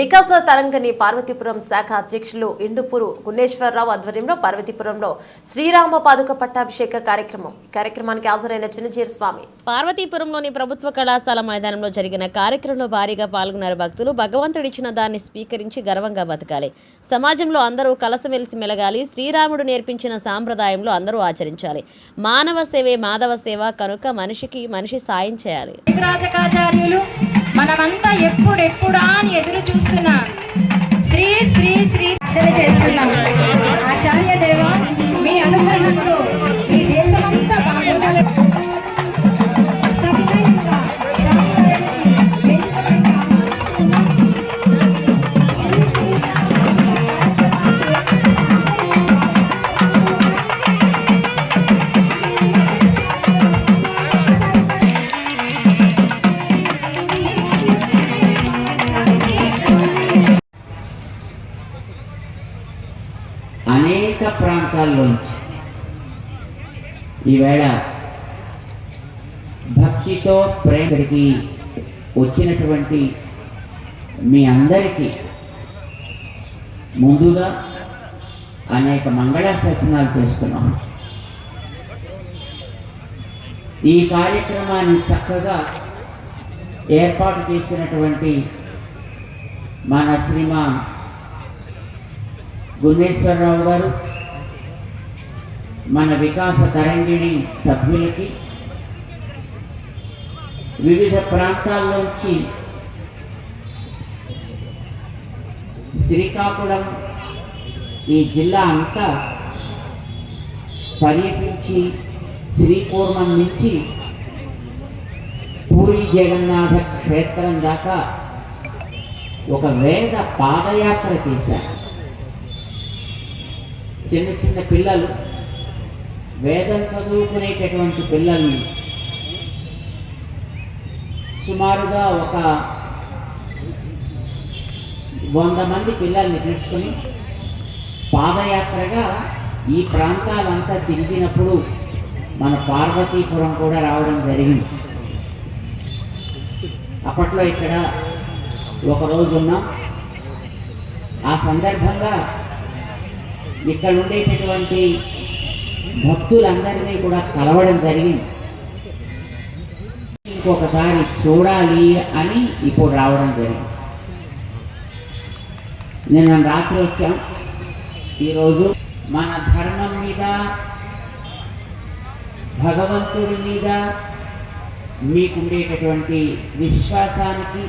వికాస తరంగని పార్వతీపురం శాఖ అధ్యక్షులు ఇండుపూరు గుణేశ్వరరావు ఆధ్వర్యంలో పార్వతీపురంలో శ్రీరామ పాదుక పట్టాభిషేక కార్యక్రమం. కార్యక్రమానికి హాజరైన చిన్నజీర స్వామి. పార్వతీపురంలోని ప్రభుత్వ కళాశాల మైదానంలో జరిగిన కార్యక్రమంలో భారీగా పాల్గొన్నారు భక్తులు. భగవంతుడిచ్చిన దాన్ని స్వీకరించి గర్వంగా బతకాలి. సమాజంలో అందరూ కలసమెలిసి మెలగాలి. శ్రీరాముడు నేర్పించిన సాంప్రదాయంలో అందరూ ఆచరించాలి. మానవ సేవే మాధవ సేవ. కనుక మనిషికి మనిషి సాయం చేయాలి. రాజకాచార్యులు మనమంతా ఎప్పుడెప్పుడా అని ఎదురు చూస్తున్నా అనేక ప్రాంతాల్లోంచి. ఈవేళ భక్తితో ప్రేమకి వచ్చినటువంటి మీ అందరికీ ముందుగా అనేక మంగళాశాసనాలు చేస్తున్నాం. ఈ కార్యక్రమాన్ని చక్కగా ఏర్పాటు చేసినటువంటి మన శ్రీమా గుణేశ్వరరావు గారు మన వికాస తరంగిణి సభ్యులకి వివిధ ప్రాంతాల్లోంచి శ్రీకాకుళం ఈ జిల్లా అంతా పర్యటించి శ్రీకూర్మం నుంచి పూరి జగన్నాథ క్షేత్రం దాకా ఒక వేద పాదయాత్ర చేశారు. చిన్న చిన్న పిల్లలు వేదం చదువుకునేటటువంటి పిల్లల్ని సుమారుగా ఒక వంద మంది పిల్లల్ని తీసుకుని పాదయాత్రగా ఈ ప్రాంతాలంతా తిరిగినప్పుడు మన పార్వతీపురం కూడా రావడం జరిగింది. అప్పట్లో ఇక్కడ ఒక ఉన్నాం ఆ సందర్భంగా ఇక్కడ ఉండేటటువంటి భక్తులందరినీ కూడా కలవడం జరిగింది. ఇంకొకసారి చూడాలి అని ఇప్పుడు రావడం జరిగింది. నేను రాత్రి వచ్చాం. ఈరోజు మన ధర్మం మీద భగవంతుడి మీద మీకుండేటటువంటి విశ్వాసానికి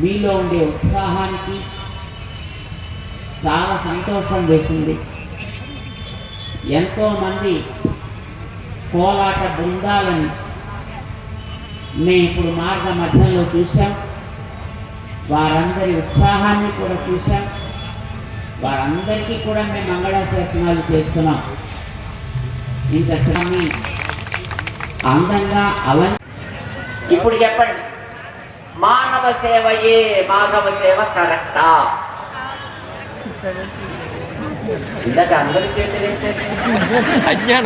మీలో ఉండే ఉత్సాహానికి చాలా సంతోషం వేసింది. ఎంతోమంది కోలాట బృందాలను మేము ఇప్పుడు మార్గ మధ్యలో చూసాం వారందరి ఉత్సాహాన్ని కూడా చూసాం వారందరికీ కూడా మేము మంగళాశాసనాలు చేస్తున్నాం. ఇంత శ్రమి అందంగా అవం ఇప్పుడు చెప్పండి. మానవ సేవయే మాధవ సేవ కరెక్టా? എന്താ കമ്പനി ചെയ്തിട്ട് അജ്ഞാനം.